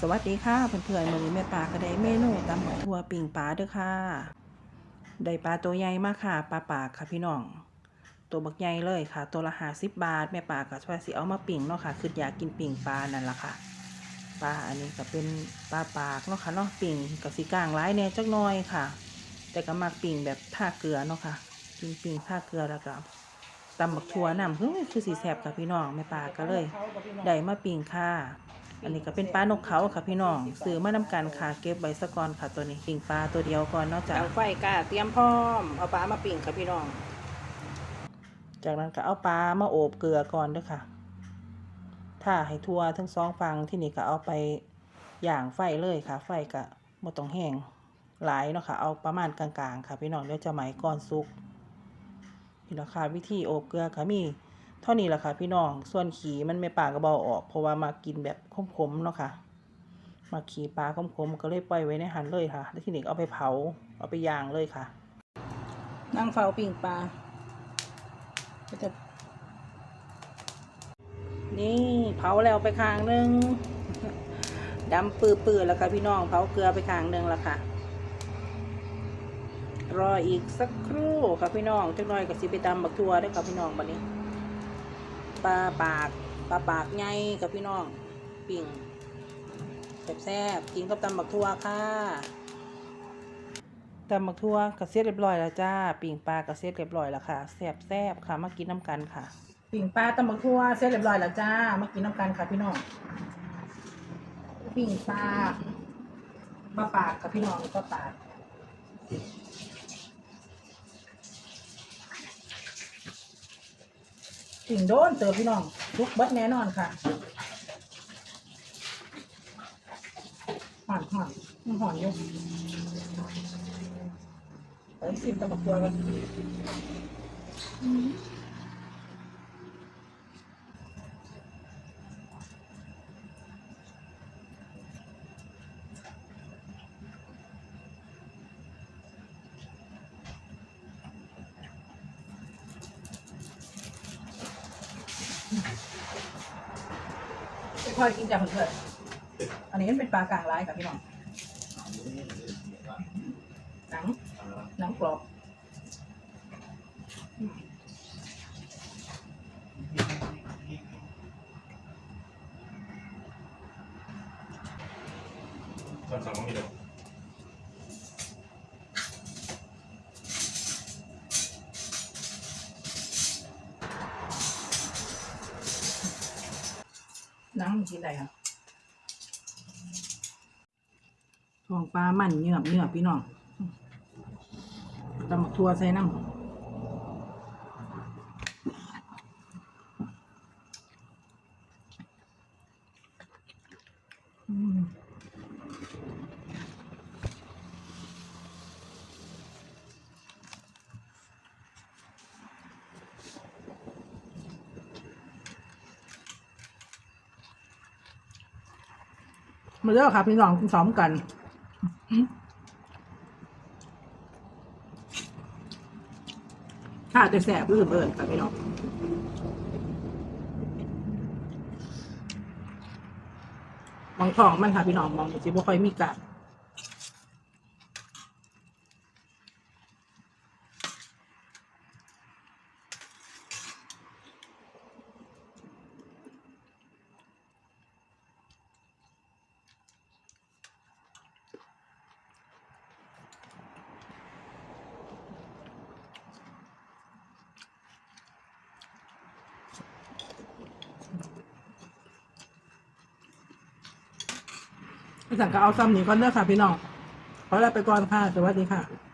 สวัสดีค่ะเพื่อนๆมื้อนี้แม่ปลาก็ได้เมนูตำบักทั่วปิ่งปลาเด้อค่ะได้ปลาตัวใหญ่มากค่ะปลาปากค่ะพี่น้อง ตัวบักใหญ่เลยค่ะ ตัวละ50บบาทแม่ปลาก็ช่วยสิเอามาปิ่งเนาะค่ะคืออยากกินปิ่งปลานั่นละค่ะปลาอันนี้ก็เป็นปลาปากเนาะค่ะเนาะปิ่งกับสีกลางร้ายแน่จักหน่อยค่ะ แต่ก็มักปิ่งแบบท่าเกลือเนาะค่ะ กินปิ่งท่าเกลือแล้วก็ตำบักทั่วน้ำเฮ้ยคือสีแซ่บค่ะพี่น้องแม่ปลาก็เลยได้มาปิ่งค่ะ อันนี้ก็เป็นปลานกเขาค่ะพี่น้องซื้อมานำกันค่ะเก็บไว้สะก่อนค่ะตัวนี้ปิ่งปลาตัวเดียวก่อนเนอกจากไฟกาเตรียมพร้อมเอาปลามาปิ่งค่ะพี่น้อง จากนั้นก็เอาปลามาโอบเกลือก่อนเด้วยค่ะ ถ้าให้ทั่วทั้งสองฝั่งที่นี่ก็เอาไปย่างไฟเลยค่ะ ไฟก็บ่ต้องแห้งหลายเนาะค่ะ เอาประมาณกลางๆ ค่ะพี่น้องเดี๋ยวจะไหมก่อนสุกนี่แหละค่ะวิธีโอบเกลือค่ะมีเท่านี้แหละค่ะพี่น้อง ส่วนขี่มันไม่ปากกระเบาออก เพราะว่ามากินแบบขมๆเนาะค่ะ มาขี่ปลาขมๆก็เลยปล่อยไว้ในหันเลยค่ะ แล้วทีนี้ก็เอาไปเผา เอาไปย่างเลยค่ะ นั่งเฝ้าปิ่งปลาก็จะนี่เผาแล้วไปข้างหนึงดำปื้อๆแล้วค่ะพี่น้องเผาเกลือไปข้างหนึงแล้วค่ะ รออีกสักครู่ค่ะพี่น้องจักหน่อยก็สิไปตำบักทัวได้อค่ะพี่น้องบัดนี้ ปลาปากปลาปากใหญ่กับพี่น้องปิ่งแซ่บๆกินกับตำบักทั่วค่ะตำบักทั่วกระเซ็ดเรียบร้อยแล้วจ้า ปิ่งปลากระเซ็ดเรียบร้อยแล้วค่ะแซ่บแซ่บๆค่ะมากินน้ำกันค่ะ ปิ่งปลาตำบักทั่วเสร็จเรียบร้อยแล้วจ้ามากินน้ำกันค่ะพี่น้องปิ่งปลาปลาปากกับพี่น้องปลาปาก สิ่งโดนเติมพี่น้องทุกเบิดแน่นอนค่ะหอนหอนมันหอนอยู่ไปซิมตะบักตัวกัน ค่อยกินจากเพื่อนๆอันนี้มันเป็นปลากลางร้ายกับพี่น้องหนังหนังกรอบอืมตอนสองมีเดียว นังมันกินได้ค่ะทองปลามันเนื้อเนื้อพี่น้องตำบักทัวใส่น้ำ มาเด้อค่ะพี่น้องกินซ้อมกันข้าจะแสบรื่นเบิร์นค่ะพี่น้องมองทองมันค่ะพี่น้องมองสิบ่ค่อยมีกาด พี่สั่งก็เอาซ้ำหนีก่อนเด้อค่ะพี่น้องขอลาไปก่อนค่ะ สวัสดีค่ะ